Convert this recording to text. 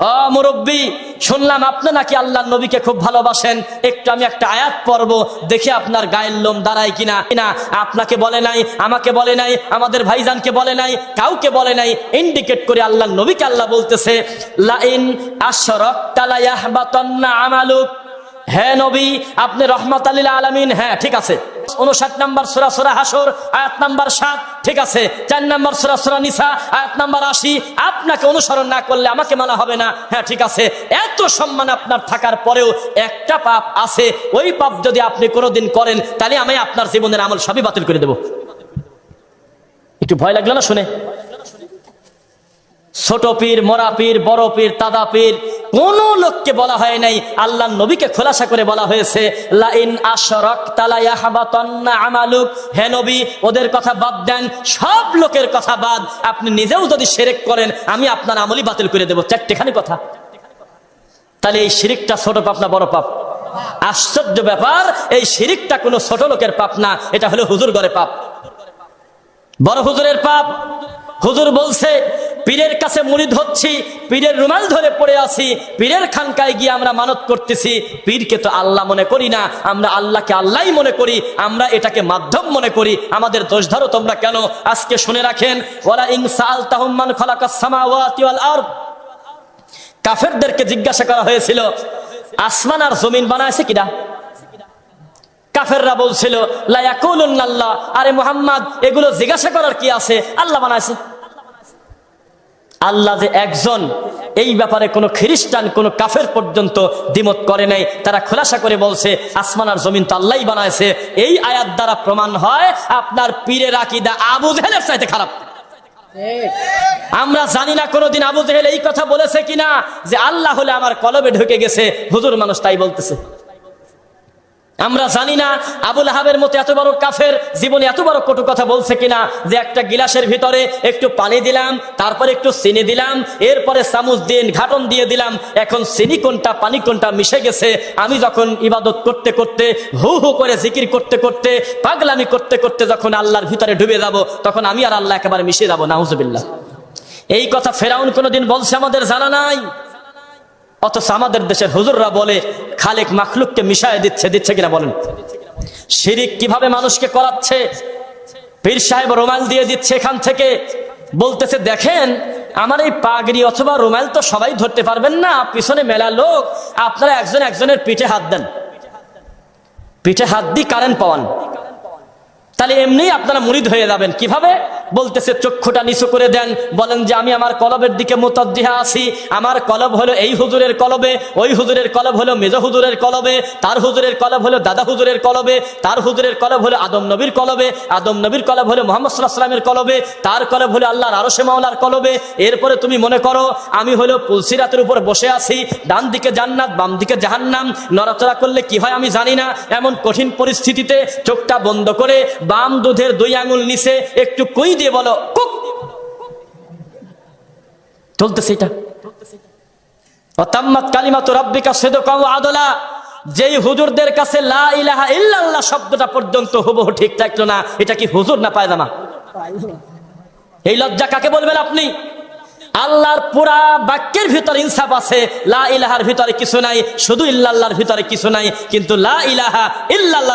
মুরব্বী, শুনলাম আপনি নাকি আল্লাহ নবীকে খুব ভালোবাসেন। একটু আমি একটা আয়াত পড়ব, দেখি আপনার গায়ের লোম দাঁড়ায় কিনা। কিনা আপনাকে বলে নাই, আমাকে বলে নাই, আমাদের ভাইজানকে বলে নাই, কাউকে বলে নাই। ইন্ডিকেট করে আল্লাহ নবীকে আল্লাহ বলতেছে, লাইন আশরক তালায়াহবাতান্না আমালুক। হ্যাঁ নবী, আপনি রহমত আলীল আলমিন। হ্যাঁ ঠিক আছে। উনষাট নাম্বার সুরা সুরা আয়াত নাম্বার সাত, ঠিক আছে? চার নাম্বার সুরা সুরা নিসা, আয়াত নাম্বার আশি। আপনাকে অনুসরণ না করলে আমাকে মানা হবে না। হ্যাঁ ঠিক আছে? এত সম্মান আপনার থাকার পরেও একটা পাপ আছে। ওই পাপ যদি আপনি কোনোদিন করেন, তাহলে আমি আপনার জীবনের আমল সবই বাতিল করে দেব। একটু ভয় লাগল না শুনে? ছোট পীর, মরা পীর, বড় পীর তাদা পীর কোন লোককে বলা হয় নাই। আল্লাহ নবীকে খোলাসা করে বলা হয়েছে, লাইন আমালুক। ওদের কথা বাদ দেন, সব লোকের কথা বাদ। আপনি নিজেও যদি শিরিক করেন, আমি আপনার আমলই বাতিল করে দেবো। চারটেখানি কথা। তাহলে এই শিরিকটা ছোট পাপ না বড় পাপ? আশ্চর্য ব্যাপার, এই শিরিকটা কোনো ছোট লোকের পাপ না, এটা হলো হুজুর ঘরে পাপ। বড় হুজুরের পাপ। হুজুর বলছে পীরের কাছে মুড়িদ হচ্ছি, পীরের রুমাল ধরে পড়ে আছি, পীরের খানকায় গিয়ে আমরা মানত করতেছি। পীরকে তো আল্লাহ মনে করি না, আমরা আল্লাহকে আল্লাহই মনে করি, আমরা এটাকে মাধ্যম মনে করি। আমাদের দোষ ধরো তোমরা কেন? আজকে শুনে রাখেন, ওয়ালা ইনসাল তাহমান কাফেরদেরকে জিজ্ঞাসা করা হয়েছিল, আসমান আর জমিন বানাইছে কিনা? কাফেররা বলছিল লায়াকুল্লাহ আরে মোহাম্মদ, এগুলো জিজ্ঞাসা করার কি আছে? আল্লাহ বানাইছে। আল্লাহ যে একজন, এই ব্যাপারে কোনো খ্রিস্টান, কোনো কাফের পর্যন্ত দ্বিমত করে নাই। তারা খোলাসা করে বলছে, আসমান আর জমিন তো আল্লাহ বানাইছে। এই আয়াত দ্বারা প্রমাণ হয়, আপনার পীরের আকিদা আবু জেহেলের চাইতে খারাপ। আমরা জানি না কোনোদিন আবু জেহেল এই কথা বলেছে কিনা, যে আল্লাহ হলে আমার কলবে ঢুকে গেছে। হুজুর মানুষ তাই বলতেছে। আমরা জানি না আবুল আহাবের মতো এত বড় কাফের জীবনে এত বড় কটু কথা বলছে কিনা যে একটা গিলাসের ভিতরে একটু পানি দিলাম, তারপরে একটু চিনি দিলাম, এরপরে চামচ দিন ঘাটন দিয়ে দিলাম, এখন চিনি কোনটা, পানি কোনটা মিশে গেছে? আমি যখন ইবাদত করতে করতে, হু হু করে জিকির করতে করতে, পাগলামি করতে করতে যখন আল্লাহর ভিতরে ডুবে যাব, তখন আমি আর আল্লাহ একেবারে মিশে যাব, নাউজুবিল্লাহ। এই কথা ফেরাউন কোনোদিন বলছে আমাদের জানা নাই। অথচ আমাদের দেশের হুজুররা বলে, খালেক মাখলুককে মিশায় দিচ্ছে দিচ্ছে কিনা বলেন। শিরিক কীভাবে মানুষকে করাচ্ছে? পীর সাহেব রোমাল দিয়ে দিচ্ছে এখান থেকে। বলতেছে, দেখেন, আমার এই পাগড়ি অথবা রুমাল তো সবাই ধরতে পারবেন না, পিছনে মেলা লোক, আপনারা একজন একজনের পিঠে হাত দেন। পিঠে হাত দিয়ে কারেন্ট পাওয়ান। তাহলে এমনি আপনারা মুরিদ হয়ে যাবেন। কীভাবে? বলতেছে, চক্ষুটা নিচু করে দেন। বলেন যে, আমি আমার কলবের দিকে মোতাদ্দিহা আছি। আমার কলব হলো এই হুজুরের কলবে, ওই হুজুরের কলব হলো মেজ হুজুরের কলবে, তার হুজুরের কলব হলো দাদা হুজুরের কলবে, তার হুজুরের কলব হলো আদম নবীর কলবে, আদম নবীর কলব হলো মোহাম্মদ সাল্লাহ সাল্লামের কলবে, তার কলব হলো আল্লাহর আরশে মাওলার কলবে। এরপরে তুমি মনে করো, আমি হলো পুলসিরাতের উপর বসে আছি, ডান দিকে জান্নাত, বাম দিকে জাহান্নাম। নড়াচড়া করলে কি হয় আমি জানি না। এমন কঠিন পরিস্থিতিতে চোখটা বন্ধ করে বাম দুধের দুই আঙুল নিচে একটু কই দিয়ে বলো চলতেছে এটা। যেই হুজুরদের কাছে শব্দটা পর্যন্ত ঠিক থাকল না, এটা কি হুজুর না পায়জামা? এই লজ্জা কাকে বলবেন আপনি? আল্লাহর পুরা বাক্যের ভিতরে ইনসাফ আছে, লা ইলাহার ভিতরে কিছু নাই, শুধু ইল্লাল্লাহর ভিতরে কিছু নাই, কিন্তু লা ইলাহা ইল্লাল্লাহর